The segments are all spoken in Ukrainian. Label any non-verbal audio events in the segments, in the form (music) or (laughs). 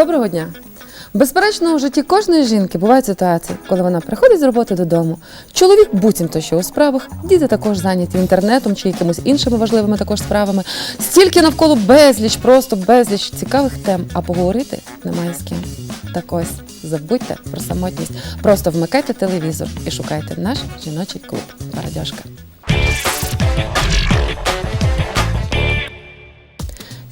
Доброго дня! Безперечно, у житті кожної жінки бувають ситуації, коли вона приходить з роботи додому. Чоловік буцімто ще у справах, діти також зайняті інтернетом чи якимось іншими важливими також справами. Стільки навколо безліч, просто безліч цікавих тем, а поговорити немає з ким. Так ось забудьте про самотність. Просто вмикайте телевізор і шукайте наш жіночий клуб Радяшка.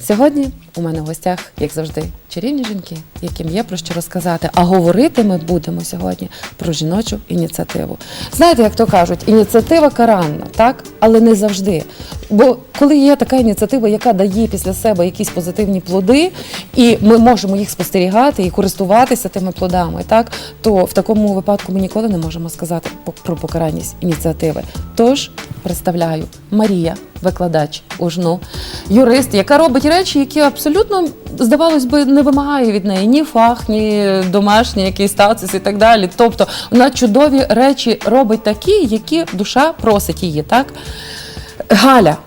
Сьогодні у мене в гостях, як завжди, чарівні жінки, яким є про що розказати. А говорити ми будемо сьогодні про жіночу ініціативу. Знаєте, як то кажуть, ініціатива каранна, так? Але не завжди. Бо коли є така ініціатива, яка дає після себе якісь позитивні плоди, і ми можемо їх спостерігати і користуватися тими плодами, так то в такому випадку ми ніколи не можемо сказати про покаранність ініціативи. Тож представляю Марія, викладач УЖНУ, юрист, яка робить речі, які абсолютно здавалось би не вимагає від неї ні фах, ні домашній якийсь статус і так далі. Тобто вона чудові речі робить такі, які душа просить її. Так Галя.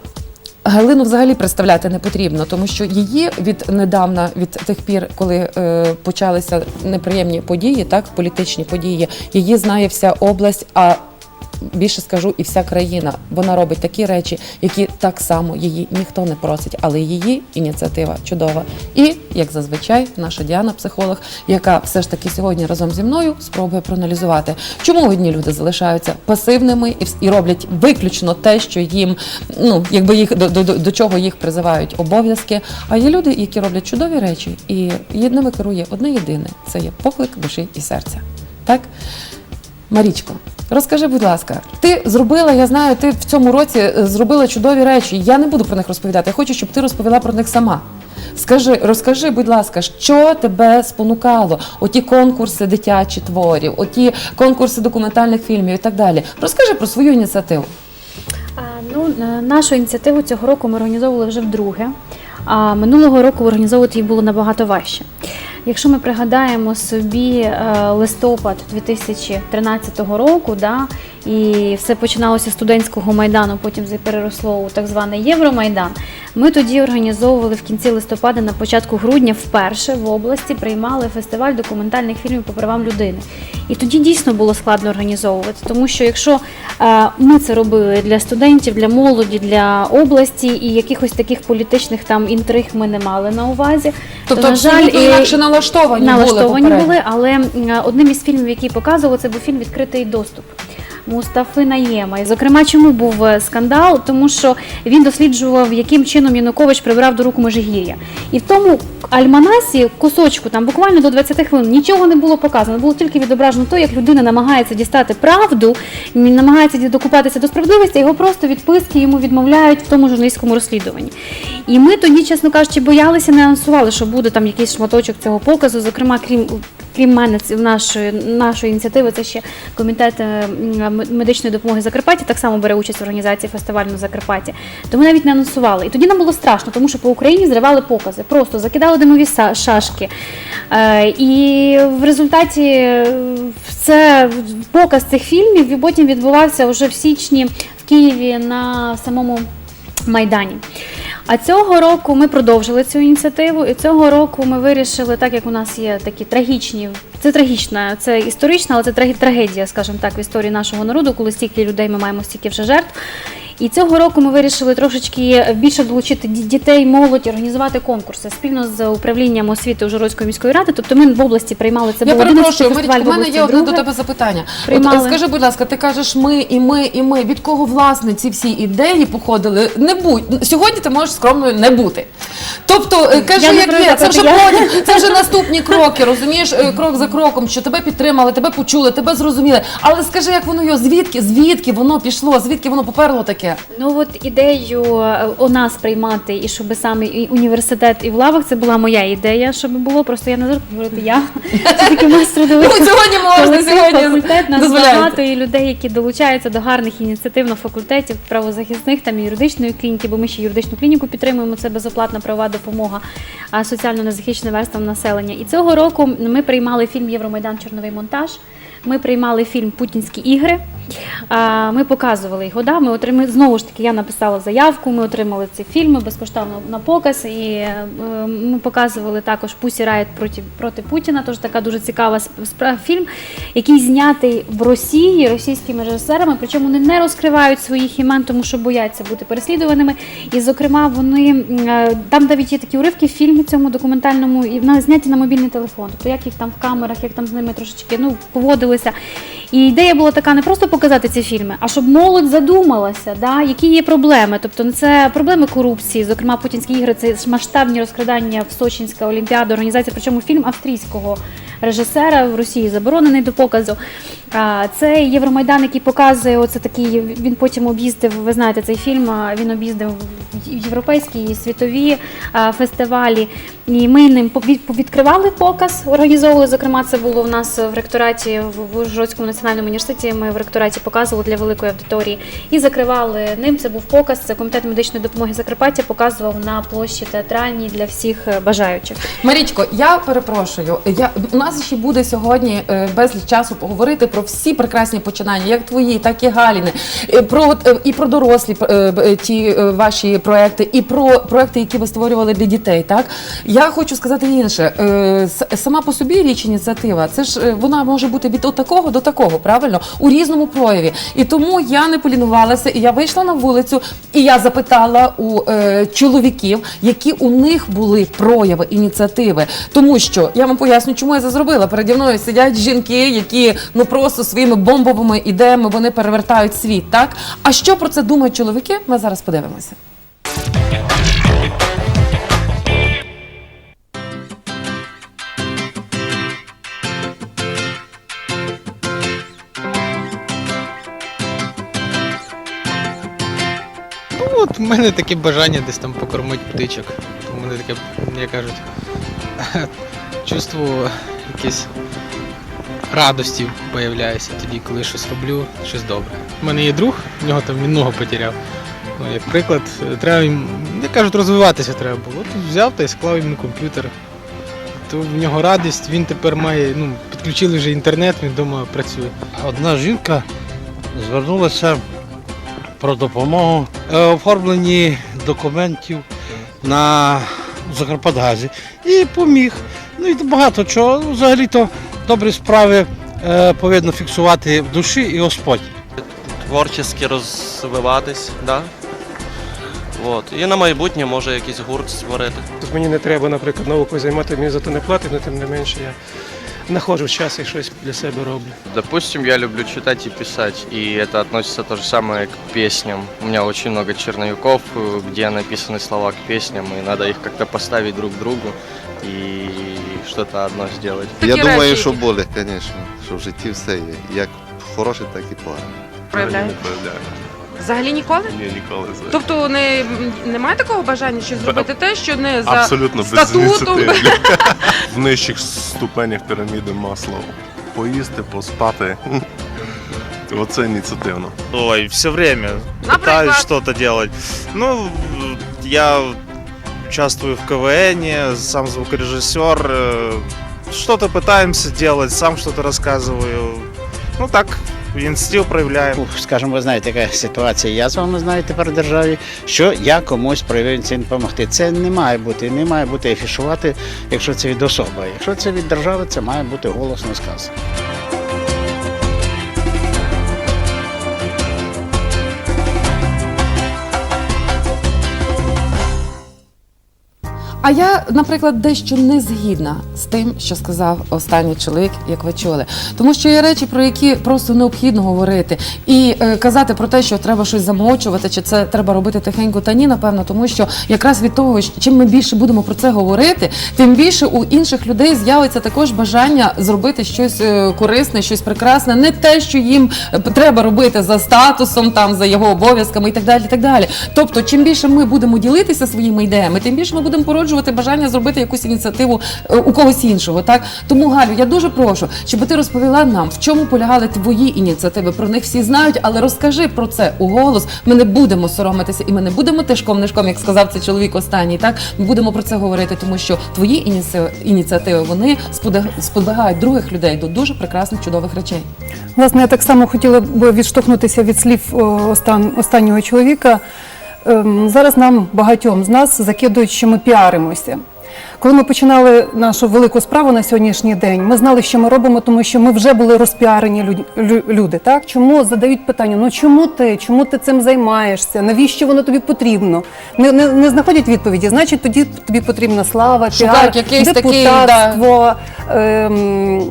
Галину взагалі представляти не потрібно, тому що її від недавна, від тих пір, коли е, почалися неприємні події, так політичні події, її знає вся область. А більше скажу, і вся країна. Вона робить такі речі, які так само її ніхто не просить, але її ініціатива чудова. І як зазвичай, наша Діана, психолог, яка все ж таки сьогодні разом зі мною спробує проаналізувати, чому одні люди залишаються пасивними і, роблять виключно те, що їм ну якби їх до, до, до чого їх призивають обов'язки. А є люди, які роблять чудові речі, і ними керує одне єдине це є поклик душі і серця. Так. Марічко, розкажи, будь ласка, ти зробила, я знаю, ти в цьому році е, зробила чудові речі. Я не буду про них розповідати. Я хочу, щоб ти розповіла про них сама. Скажи, розкажи, будь ласка, що тебе спонукало? Оті конкурси дитячі творів, оті конкурси документальних фільмів і так далі. Розкажи про свою ініціативу. А, Ну, е, нашу ініціативу цього року ми організовували вже вдруге. А минулого року організовувати її було набагато важче. Якщо ми пригадаємо собі е, листопад 2013 року, да, і все починалося з студентського майдану, потім переросло у так званий Євромайдан. Ми тоді організовували в кінці листопада, на початку грудня, вперше в області приймали фестиваль документальних фільмів по правам людини. І тоді дійсно було складно організовувати, тому що якщо е, ми це робили для студентів, для молоді, для області і якихось таких політичних там інтриг ми не мали на увазі, Тобто то на жаль, і- інакше налаштовані, налаштовані були. були, але одним із фільмів, який показував, це був фільм Відкритий доступ. Мустафи Наєма. І, зокрема, чому був е, скандал? Тому що він досліджував, яким чином Янукович прибрав до рук Межигір'я. І в тому альманасі, кусочку, там буквально до 20 хвилин, нічого не було показано. Було тільки відображено те, як людина намагається дістати правду, намагається докупатися до справедливості, його просто відписки йому відмовляють в тому журналістському розслідуванні. І ми тоді, чесно кажучи, боялися, не анонсували, що буде там якийсь шматочок цього показу. Зокрема, крім крім мене, нашої нашої ініціативи, це ще комітет е, медичної допомоги Закарпаття, так само бере участь в організації фестивалю на Закарпатті. То навіть не анонсували. І тоді нам було страшно, тому що по Україні зривали покази, просто закидали димові шашки. Е, І в результаті е, це показ цих фільмів і потім відбувався вже в січні в Києві на самому Майдані. А цього року ми продовжили цю ініціативу, і цього року ми вирішили, так як у нас є такі трагічні, це трагічна, це історична, але це трагедія, скажімо так, в історії нашого народу, коли стільки людей ми маємо стільки вже жертв. І цього року ми вирішили трошечки більше долучити дітей, молодь, організувати конкурси спільно з управлінням освіти Ужгородської міської ради. Тобто ми в області приймали це Я перепрошую, в мене є одне до тебе запитання. От, Приймали. е, скажи, будь ласка, ти кажеш ми і ми, і ми. Від кого власне ці всі ідеї походили? Не будь сьогодні ти можеш скромною не бути. Тобто, е, кажи, як є, це вже потім, це вже наступні кроки, розумієш, е, крок за кроком, що тебе підтримали, тебе почули, тебе зрозуміли. Але скажи, як воно його, звідки, звідки воно пішло, звідки воно поперло таке? Ну от ідею е, у нас приймати, і щоб саме і університет і в лавах, це була моя ідея, щоб було. Просто я не завжди говорити я. У нас трудовий Ну, сьогодні можна, сьогодні факультет. Нас багато і людей, які долучаються до гарних ініціатив на факультетів, правозахисних там і юридичної клініки, бо ми ще юридичну клініку підтримуємо. Це безоплатна правова допомога соціально незахищеним верствам населення. І цього року ми приймали фільм Євромайдан Чорновий монтаж. Ми приймали фільм Путінські ігри. Ми показували. Да? Ми отримали знову ж таки. Я написала заявку. Ми отримали ці фільми безкоштовно на показ. І е, ми показували також Пусі Райт проти, проти Путіна. Тож така дуже цікава. Фільм, який знятий в Росії російськими режисерами. Причому вони не розкривають своїх імен, тому що бояться бути переслідуваними. І, зокрема, вони е, там навіть є такі уривки в фільмі цьому документальному і зняті на мобільний телефон. Тобто як їх там в камерах, як там з ними трошечки ну поводилися. І ідея була така не просто показати ці фільми, а щоб молодь задумалася, да, які є проблеми. Тобто ну, це проблеми корупції, зокрема Путінські ігри, це масштабні розкрадання в Сочинська Олімпіада, організація, причому фільм австрійського режисера в Росії заборонений до показу. Це Євромайдан, який показує оце такий. Він потім об'їздив. Ви знаєте цей фільм. Він об'їздив європейські і світові фестивалі. І ми ним відкривали показ, організовували. Зокрема, це було в нас в ректораті в Ужгородському національному університеті. Ми в ректораті показували для великої аудиторії і закривали ним. Це був показ. Це комітет медичної допомоги Закарпаття показував на площі театральній для всіх е, бажаючих. Марічко, я перепрошую. Я у нас ще буде сьогодні е, безліч часу поговорити про всі прекрасні починання, як твої, так і Галіни, Е, про і про дорослі ті ваші проекти, і про проекти, які ви створювали для дітей. Так я хочу сказати інше. Е, Сама по собі річ ініціатива, це ж е, вона може бути від такого до такого, правильно у різному прояві. І тому я не полінувалася, і я вийшла на вулицю, і я запитала у е, чоловіків, які у них були прояви ініціативи. Тому що я вам поясню, чому я це зробила. Переді мною сидять жінки, які ну просто своїми бомбовими ідеями вони перевертають світ. Так а що про це думають чоловіки? Ми зараз подивимося. От у мене таке бажання десь там покормити птичок. У мене таке, як кажуть, (laughs) чувство якесь радості появляється тоді, коли щось роблю, щось добре. У мене є друг, в нього там він ногу потеряв. Ну, як приклад, треба їм, як кажуть, розвиватися треба було. От взяв та й склав йому комп'ютер. То в нього радість, він тепер має, ну, підключили вже інтернет, він вдома працює. Одна жінка звернулася про допомогу е, оформленні документів на Закарпатгазі і поміг. Ну і багато чого. Взагалі-то добрі справи е, повинно фіксувати в душі і Господь. творчески розвиватись, да? От. І на майбутнє може якийсь гурт створити. Тобто Мені не треба, наприклад, наукою займати, мені за це не платять, але тим не менше я знаходжу час і щось для себе роблю. Допустим, я люблю читать и писать, и это относится то же самое к песням. У меня очень много черновиков, э, где написаны слова к песням, и надо их как-то поставить друг к другу и что-то одно сделать. Я Такі думаю, речі, що які- буде, звісно, що в житті все є. Як хороше, так і погане. проявляє? Не проявляю. Взагалі ніколи? Ні, ніколи. взагалі. Тобто не, немає такого бажання щось зробити те, що не за Абсолютно без статутом. ініціативи. (laughs) В нижчих ступенях піраміди масла. Поїсти, поспати. (laughs) Оце ініціативно. Ой, все время Например? пытаюсь что-то делать. Ну, я участвую в КВН, сам звукорежиссер. э, Что-то пытаемся делать, сам что-то рассказываю. Ну так, інститут стіл проявляє. скажімо, ви знаєте, яка ситуація. Я з вами знаю тепер в державі, що я комусь проявив цим допомогти. Це не має бути, не має бути афішувати, якщо це від особи. Якщо це від держави, це має бути голосно сказано. А я, наприклад, дещо не згідна з тим, що сказав останній чоловік, як ви чули. Тому що є речі, про які просто необхідно говорити. І е, казати про те, що треба щось замовчувати, чи це треба робити тихенько, та ні, напевно, тому що якраз від того, чим ми більше будемо про це говорити, тим більше у інших людей з'явиться також бажання зробити щось е, корисне, щось прекрасне, не те, що їм е, треба робити за статусом, там за його обов'язками і так далі. І так далі. Тобто, чим більше ми будемо ділитися своїми ідеями, тим більше ми будемо породжувати породжувати бажання зробити якусь ініціативу е, у когось іншого. Так тому Галю, я дуже прошу, щоб ти розповіла нам, в чому полягали твої ініціативи. Про них всі знають, але розкажи про це у голос. Ми не будемо соромитися, і ми не будемо тишком нишком, як сказав цей чоловік останній. Так ми будемо про це говорити, тому що твої ініці- ініціативи вони сподвигають других людей до дуже прекрасних чудових речей. Власне, я так само хотіла б відштовхнутися від слів остан- останнього чоловіка. Ем, Зараз нам багатьом з нас закидують, що ми піаримося. Коли ми починали нашу велику справу на сьогоднішній день, ми знали, що ми робимо, тому що ми вже були розпіарені люди. Так чому задають питання? Ну чому ти? Чому ти цим займаєшся? Навіщо воно тобі потрібно? Не, не, не знаходять відповіді. Значить, тоді тобі потрібна слава, піар, депутатство, ем,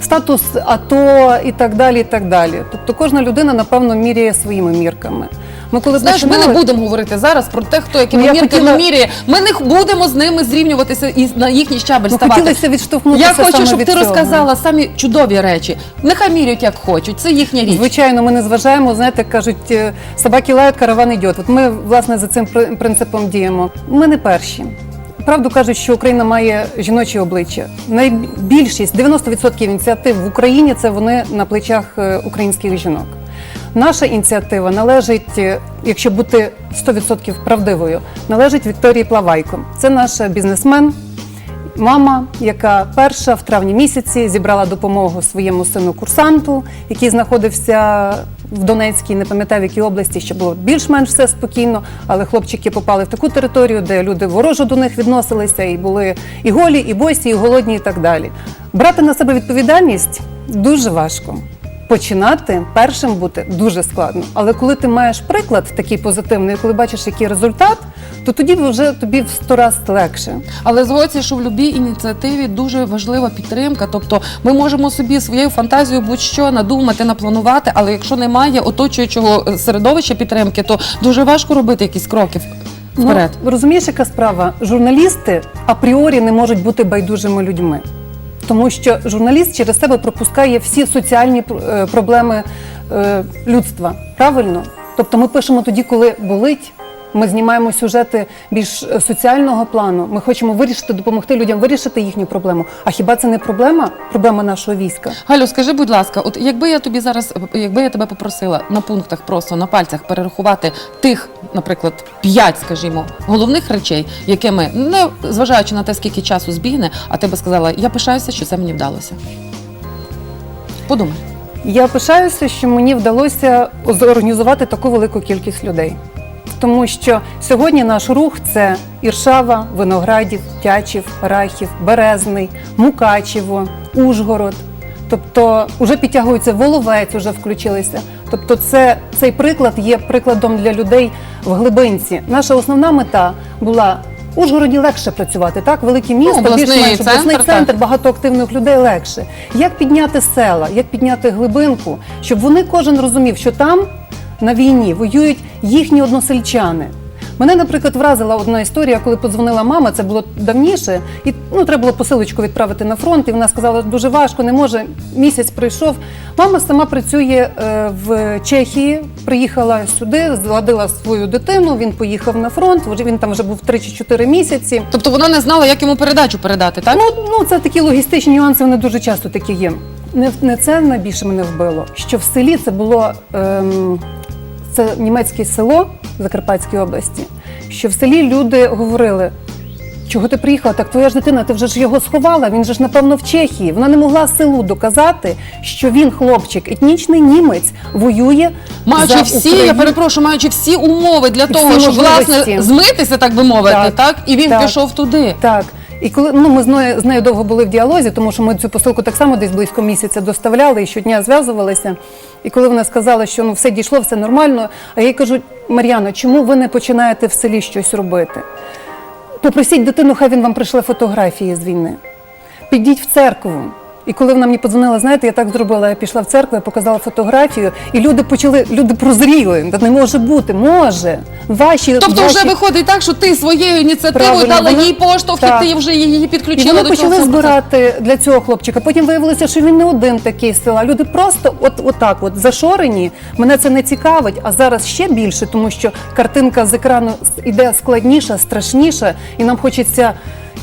статус АТО і так далі. і так далі. Тобто кожна людина, напевно, міряє своїми мірками. Ми коли Знаєш, ми не будемо говорити зараз про те, хто якими Ну, мірками хотіла- міряє. Ми не будемо з ними зрівнюватися і на їхній щабель Ну, ставати. хотілося відштовхнутися Я хочу, щоб від ти цього. розказала самі чудові речі. Нехай міряють як хочуть. Це їхня річ. Звичайно, ми не зважаємо. Знаєте, кажуть, е, собаки лають, караван йде. От ми власне за цим при- принципом діємо. Ми не перші. Правду кажуть, що Україна має жіноче обличчя. Найбільшість 90% ініціатив в Україні це вони на плечах е, українських жінок. Наша ініціатива належить, е, якщо бути 100% правдивою, належить Вікторії Плавайко. Це наша бізнесмен, мама, яка перша в травні місяці зібрала допомогу своєму сину курсанту, який знаходився в Донецькій, не пам'ятаю в якій області, ще було більш-менш все спокійно, але хлопчики попали в таку територію, де люди ворожо до них відносилися, і були і голі, і босі, і голодні, і так далі. Брати на себе відповідальність дуже важко. Починати першим бути дуже складно. Але коли ти маєш приклад такий позитивний, коли бачиш, який результат, то тоді вже тобі в сто раз легше. Але згодься, що в будь-якій ініціативі дуже важлива підтримка. Тобто ми можемо собі своєю фантазією будь-що надумати, напланувати, але якщо немає оточуючого е, середовища підтримки, то дуже важко робити якісь кроки вперед. Ну, розумієш, яка справа? Журналісти апріорі не можуть бути байдужими людьми. Тому що журналіст через себе пропускає всі соціальні е, проблеми е, людства. Правильно? Тобто ми пишемо тоді, коли болить. Ми знімаємо сюжети більш е, соціального плану. Ми хочемо вирішити, допомогти людям вирішити їхню проблему. А хіба це не проблема? Проблема нашого війська? Галю, скажи, будь ласка, от якби я тобі зараз, якби я тебе попросила на пунктах просто на пальцях перерахувати тих, наприклад, п'ять, скажімо, головних речей, якими не зважаючи на те, скільки часу збігне, а ти би сказала, я пишаюся, що це мені вдалося. Подумай. Я пишаюся, що мені вдалося зорганізувати таку велику кількість людей. Тому що сьогодні наш рух це Іршава, Виноградів, Тячів, Рахів, Березний, Мукачево, Ужгород. Тобто вже підтягується Воловець, вже включилися. Тобто, це цей приклад є прикладом для людей в глибинці. Наша основна мета була. в Ужгороді легше працювати, так? Велике місто, Ну, обласний більш-менш центр, обласний так. центр, багато активних людей легше. Як підняти села, як підняти глибинку, щоб вони кожен розумів, що там на війні воюють їхні односельчани. Мене, наприклад, вразила одна історія, коли подзвонила мама, це було давніше, і ну треба було посилочку відправити на фронт. І вона сказала, дуже важко, не може. Місяць пройшов. Мама сама працює е, в Чехії, приїхала сюди, зладила свою дитину. Він поїхав на фронт. Він там вже був 3 чи 4 місяці. Тобто вона не знала, як йому передачу передати, так? Ну, ну це такі логістичні нюанси, вони дуже часто такі є. Не, не це найбільше мене вбило. Що в селі це було ем, це німецьке село в Закарпатській області. Що в селі люди говорили. Чого ти приїхала? Так твоя ж дитина, ти вже ж його сховала. Він же ж напевно в Чехії. Вона не могла селу доказати, що він, хлопчик, етнічний німець, воює Маючи за всі, Україну. я перепрошую, маючи всі умови для І того, щоб власне змитися, так би мовити, так, Так, і він так. пішов туди. Так. І коли ну ми з нею, з нею довго були в діалозі, тому що ми цю посилку так само десь близько місяця доставляли і щодня зв'язувалися. І коли вона сказала, що ну все дійшло, все нормально. А я їй кажу, Мар'яно, чому ви не починаєте в селі щось робити? Попросіть дитину, хай він вам прийшли фотографії з війни. Підіть в церкву. І коли вона мені подзвонила, знаєте, я так зробила, я пішла в церкву, я показала фотографію, і люди почали, люди прозріли. Та не може бути, може. Ваші, Тобто ваші... вже виходить так, що ти своєю ініціативою Правильно, дала вона- їй поштовх, Так. і ти вже її І підключила вони до почали всього процесу. збирати для цього хлопчика. Потім виявилося, що він не один такий з села. Люди просто от, от так от зашорені. Мене це не цікавить, а зараз ще більше, тому що картинка з екрану іде складніша, страшніша, і нам хочеться.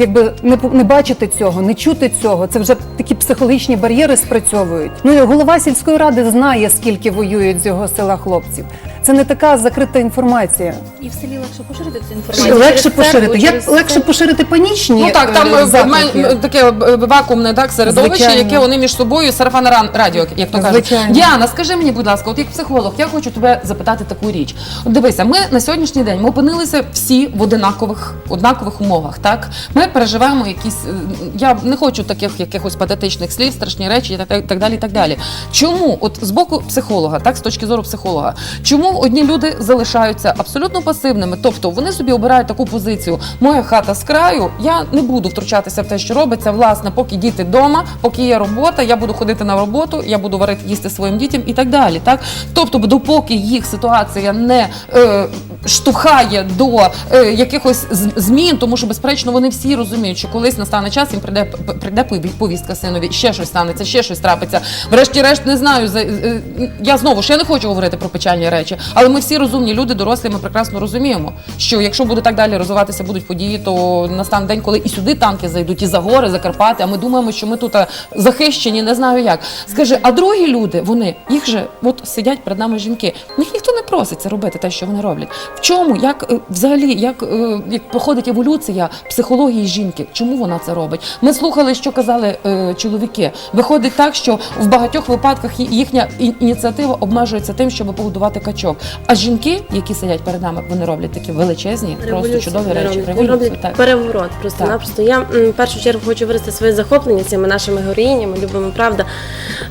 Якби не не бачити цього, не чути цього, це вже такі психологічні бар'єри спрацьовують. Ну і голова сільської ради знає, скільки воюють з його села хлопців. Це не така закрита інформація. І в селі легше поширити цю інформацію. Легше Через поширити. Як через легше поширити панічні Ну так, там е, заклики? ме- таке е, вакуумне так середовище, Звичайно. яке вони між собою сарафан радіо, як то кажуть. Звичайно. Діана, скажи мені, будь ласка, от як психолог, я хочу тебе запитати таку річ. От дивися, ми на сьогоднішній день ми опинилися всі в одинакових однакових умовах. Так, ми переживаємо якісь. е, Я не хочу таких якихось патетичних слів, страшні речі і так, далі. Так далі. Чому, от з боку психолога, так з точки зору психолога, чому одні люди залишаються абсолютно пасивними? Тобто вони собі обирають таку позицію: моя хата з краю, я не буду втручатися в те, що робиться. Власне, поки діти вдома, поки є робота, я буду ходити на роботу, я буду варити їсти своїм дітям і так далі. Так, тобто, допоки їх ситуація не е, штовхає до е, якихось змін, тому що безперечно вони всі розуміють, що колись настане час, їм прийде прийде пові- повістка синові, ще щось станеться, ще щось трапиться. Врешті-решт, не знаю. е, Я знову ж я не хочу говорити про печальні речі, але ми всі розумні люди, дорослі, ми прекрасно розуміємо, що якщо буде так далі розвиватися, будуть події, то настане день, коли і сюди танки зайдуть, і за гори, за Карпати. А ми думаємо, що ми тут е, захищені, не знаю як. Скажи, а другі люди, вони їх же от сидять перед нами жінки. Їх ніхто не просить це робити, те, що вони роблять. В чому, як е, взагалі, як, як проходить еволюція психології жінки? Чому вона це робить? Ми слухали, що казали е, чоловіки. Виходить так, що в багатьох випадках їхня ініціатива обмежується тим, щоб побудувати качок. А жінки, які сидять перед нами, вони роблять такі величезні, просто чудові речі. роблять. Революцію, роблять так. переворот просто-напросто. Я в першу чергу хочу виразити своє захоплення цими нашими героїнями, любимо, правда.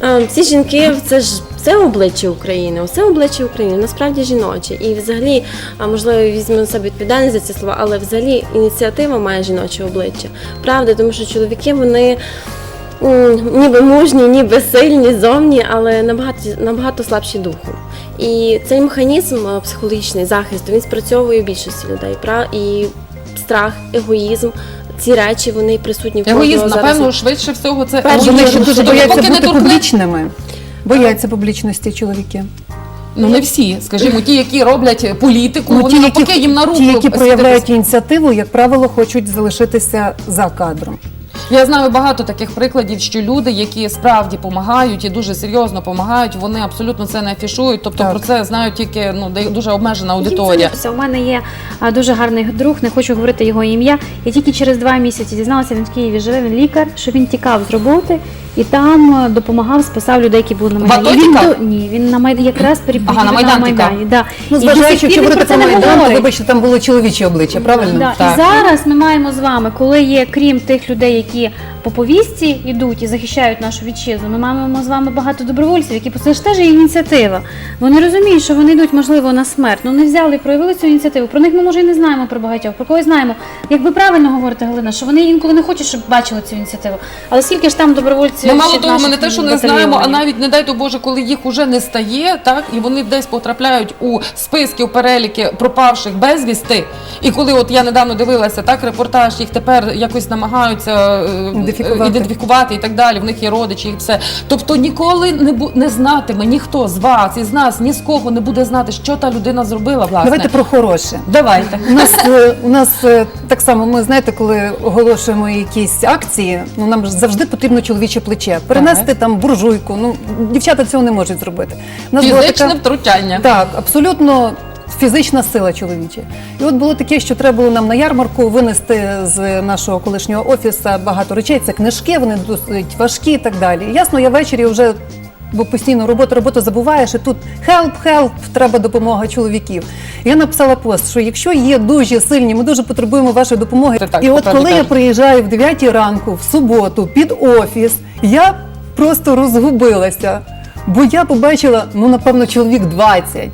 Е, Ці жінки це ж це обличчя України, це обличчя України, насправді жіноче. І взагалі, можливо, візьму на себе відповідальність за ці слова, але взагалі ініціатива має жіноче обличчя. Правда, тому що чоловіки вони. Ніби мужні, ніби сильні зовні, але набагато набагато слабші духом. І цей механізм е, психологічний захисту він спрацьовує у більшості людей. Пра- І страх, егоїзм, ці речі вони присутні в кожного Егоїзм, зараз. напевно, швидше всього це Вони ще дуже бояться поки не бути публічними. Бояться публічності чоловіки. Ну не всі, скажімо, ті, які роблять політику, Ну, вони навпаки їм на руку. ті, які проявляють ініціативу, як правило, хочуть залишитися за кадром. Я знаю багато таких прикладів, що люди, які справді допомагають і дуже серйозно допомагають, вони абсолютно це не афішують. Тобто Так. про це знають тільки ну де дуже обмежена Їм це аудиторія. не. У мене є а, дуже гарний друг, не хочу говорити його ім'я. Я тільки через два місяці дізналася, він в Києві живе, він лікар, що він тікав з роботи і там е, допомагав, спасав людей, які були на Майдані. Він до- ні, він на Майдані якраз перебіг Ага, на Майдан Майдані. Да. Ну, І до сих зважаючи, пір якщо він говорити про про це не Майдан, то говорить. вибачте, там були чоловічі обличчя, правильно? Да. Так. І зараз ми маємо з вами, коли є, крім тих людей, які по повістці йдуть і захищають нашу вітчизну, ми маємо з вами багато добровольців, які це ж теж є ініціатива. Вони розуміють, що вони йдуть, можливо, на смерть. Ну не взяли і проявили цю ініціативу. Про них ми може і не знаємо про багатьох. Про когось знаємо. Як ви правильно говорите, Галина, що вони інколи не хочуть, щоб бачили цю ініціативу. Але скільки ж там добровольців? Ми мало того, ми не те, що не знаємо, а навіть не дай то Боже, коли їх уже не стає, так і вони десь потрапляють у списки, у переліки пропавших безвісти. І коли от я недавно дивилася, так репортаж, їх тепер якось намагаються е, Ідентифікувати. ідентифікувати і так далі. В них є родичі, і все. Тобто ніколи не бу- не знатиме ніхто з вас із нас, ні з кого не буде знати, що та людина зробила. Власне, Давайте про хороше. давайте. У нас, е, у нас е, так само, ми знаєте, коли оголошуємо якісь акції, ну нам завжди потрібно чоловіче плече. Перенести там буржуйку. Ну, дівчата цього не можуть зробити. У нас Фізичне така- втручання. Так, абсолютно фізична сила чоловіча. І от було таке, що треба було нам на ярмарку винести з нашого колишнього офісу багато речей. Це книжки, вони досить важкі і так далі. І Ясно, я ввечері вже. Бо постійно роботу, роботу забуваєш, і тут help, help, треба допомога чоловіків. Я написала пост, що якщо є дуже сильні, ми дуже потребуємо вашої допомоги. Це так, і от коли я приїжджаю в 9 ранку в суботу під офіс, я просто розгубилася, бо я побачила, ну напевно, чоловік 20.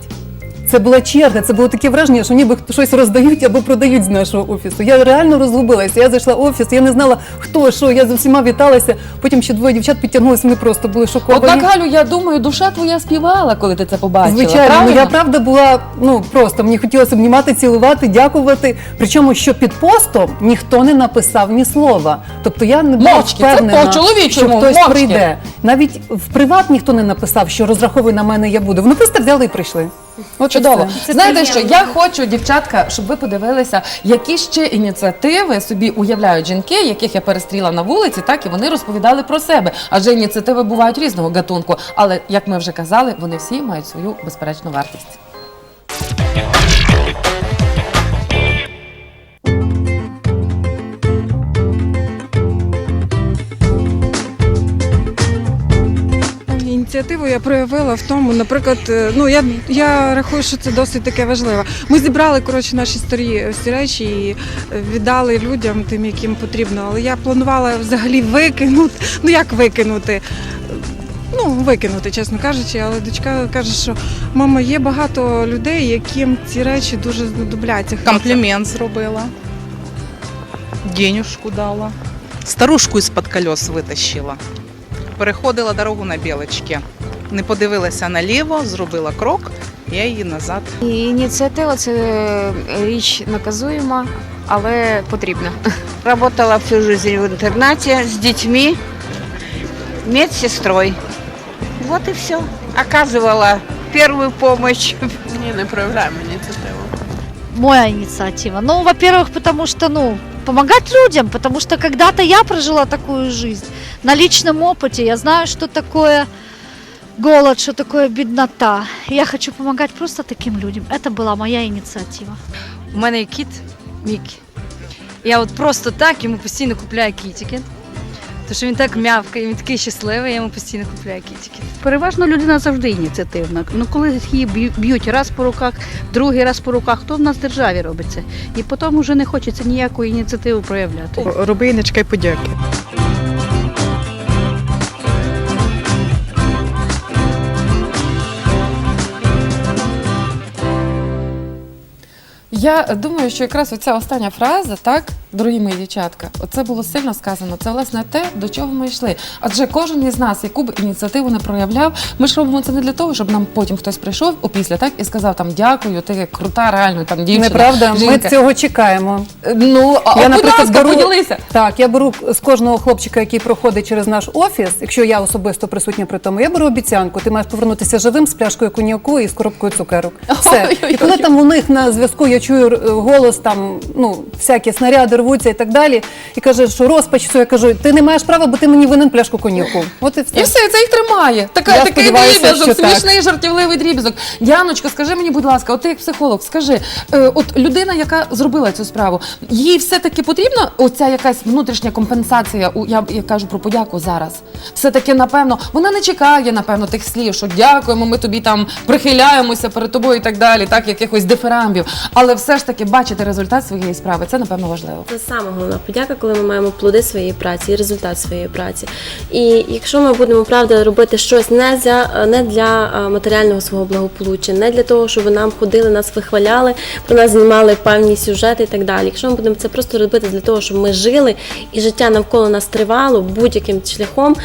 Це була черга, це було таке враження, що ніби щось роздають або продають з нашого офісу. Я реально розгубилася. Я зайшла в офіс, я не знала, хто що. Я з усіма віталася. Потім ще двоє дівчат підтягнулися, вони просто були шоковані. Однак, Галю, я думаю, душа твоя співала, коли ти це побачила. Звичайно, ну правильно? я правда була ну просто мені хотілося обнімати, цілувати, дякувати. Причому, що під постом ніхто не написав ні слова. Тобто я не була Мовчки, це впевнена, по-чоловічому, що хтось мовчки. прийде. Навіть в приват ніхто не написав, що розраховуй на мене, я буду. Вони просто взяли і прийшли. От і Чудово. Це Знаєте що, я хочу, дівчатка, щоб ви подивилися, які ще ініціативи собі уявляють жінки, яких я перестріла на вулиці, так і вони розповідали про себе. Адже ініціативи бувають різного гатунку. Але як ми вже казали, вони всі мають свою безперечну вартість. Ініціативу я проявила в тому, наприклад, е, ну я, я рахую, що це досить таке важливо. Ми зібрали коротше наші старі всі речі і е, віддали людям, тим, яким потрібно. Але я планувала взагалі викинути. (laughs) Ну як викинути? Ну, викинути, чесно кажучи, але дочка каже, що мама, є багато людей, яким ці речі дуже знадобляться. Комплімент зробила. Денюшку дала. Старушку із-під колес витащила. Переходила дорогу на білочки. Не подивилася наліво, зробила крок, я її назад. Ініціатива це річ наказуєма, але потрібна. (laughs) Работала всю жизнь в интернате с детьми, медсестрой. Вот и все. Оказывала первую помощь. Ні, не проявляємо ініціативу. Моя инициатива. Ну, во-первых, потому что, ну, помогать людям, потому что когда-то я прожила такую жизнь. На личном опыте я знаю, что такое голод, что такое беднота. И Я хочу помогать просто таким людям. Это была моя инициатива. У мене є кіт Мікі. Я от просто так йому постійно купляю кітики. Тому що він так м'явкає, він такий щасливий, я йому постійно купляю кітики. Переважно людина завжди ініціативна. Ну коли її б'ють раз по руках, другий раз по руках, то в нас в державі робиться. І потім вже не хочеться ніякої ініціативи проявляти. Роби не чекай подяки. Я думаю, що якраз оця остання фраза, так, дорогі мої дівчатка, оце було сильно сказано. Це власне те, до чого ми йшли. Адже кожен із нас, яку б ініціативу не проявляв, ми ж робимо це не для того, щоб нам потім хтось прийшов опісля, так і сказав там дякую, ти крута, реально там дівчина. Неправда, ми цього чекаємо. Ну, а я, наприклад, беру, поділися. Так, я беру з кожного хлопчика, який проходить через наш офіс, якщо я особисто присутня при тому, я беру обіцянку. Ти маєш повернутися живим з пляшкою коньяку і з коробкою цукерок. Все. (laughs) Ой-ой-ой. І коли там у них на зв'язку я чую е, голос, там ну всякі снаряди рвуться і так далі. І каже, що розпач, все, я кажу, ти не маєш права, бо ти мені винен пляшку коньяку. От і все. І все, це їх тримає. Така, Я такий сподіваюся, дріб'язок, так. смішний жартівливий дріб'язок. Діаночко, скажи мені, будь ласка, от ти як психолог, скажи, е, от людина, яка зробила цю справу, їй все-таки потрібна оця якась внутрішня компенсація, у- я, я кажу про подяку зараз. Все-таки, напевно, вона не чекає, напевно, тих слів, що дякуємо, ми тобі там прихиляємося перед тобою і так далі, так, якихось дифирамбів. Але все ж таки бачити результат своєї справи, це, напевно, важливо. Це саме головна подяка, коли ми маємо плоди своєї праці і результат своєї праці. І якщо ми будемо правда робити щось не для, не для матеріального свого благополуччя, не для того, щоб нам ходили, нас вихваляли, про нас знімали певні сюжети і так далі. Якщо ми будемо це просто робити для того, щоб ми жили і життя навколо нас тривало будь-яким шляхом.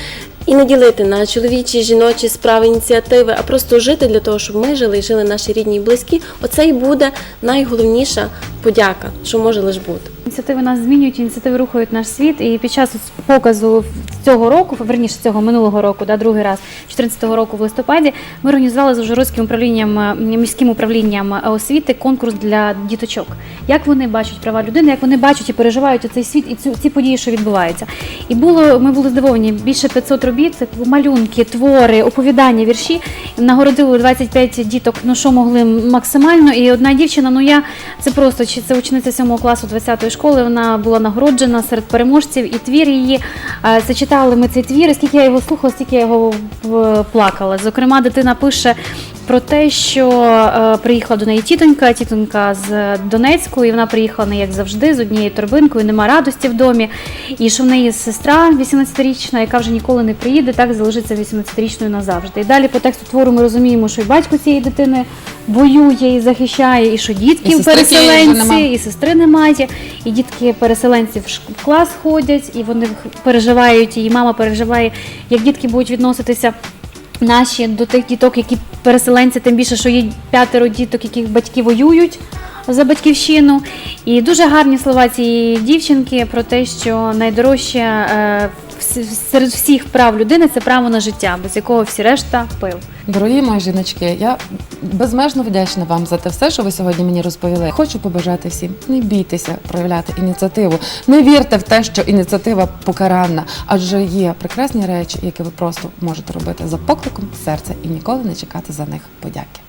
І не ділити на чоловічі, жіночі справи, ініціативи, а просто жити для того, щоб ми жили і жили наші рідні і близькі. Оце і буде найголовніша подяка, що може лише бути. Ініціативи нас змінюють, ініціативи рухають наш світ. І під час показу цього року, верніше цього минулого року, да, другий раз, 14-го року в листопаді, ми організували з Ужгородським управлінням міським управлінням е, освіти конкурс для діточок. Як вони бачать права людини, як вони бачать і переживають цей світ і цю ці події, що відбуваються. І було ми були здивовані. Більше 500 робіт, це малюнки, твори, оповідання, вірші. Нагородили 25 діток, ну що могли максимально. І одна дівчина, ну я це просто Янукович, це учениця 7 класу 20-ї школи. Вона була нагороджена серед переможців, і твір її е, це читали ми цей твір. І скільки я його слухала, стільки я його плакала. Зокрема, дитина пише про те, що е, приїхала до неї тітонька, тітонька з Донецьку, і вона приїхала не як завжди, з однією торбинкою, нема радості в домі. І що в неї сестра 18-річна, яка вже ніколи не приїде, так залишиться 18-річною назавжди. І далі по тексту твору ми розуміємо, що і батько цієї дитини воює і захищає, і що дітків переселенці, і сестри немає, і дітки переселенці в шк- в клас ходять, і вони переживають, і мама переживає, як дітки будуть відноситися. Наші до тих діток, які переселенці, тим більше, що є п'ятеро діток, яких батьки воюють за батьківщину. І дуже гарні слова цієї дівчинки про те, що найдорожче е, серед всіх прав людини це право на життя, без якого всі решта пил. Дорогі мої жіночки, я безмежно вдячна вам за те все, що ви сьогодні мені розповіли. Хочу побажати всім, не бійтеся проявляти ініціативу. Не вірте в те, що ініціатива покаранна, адже є прекрасні речі, які ви просто можете робити за покликом серця і ніколи не чекати за них подяки.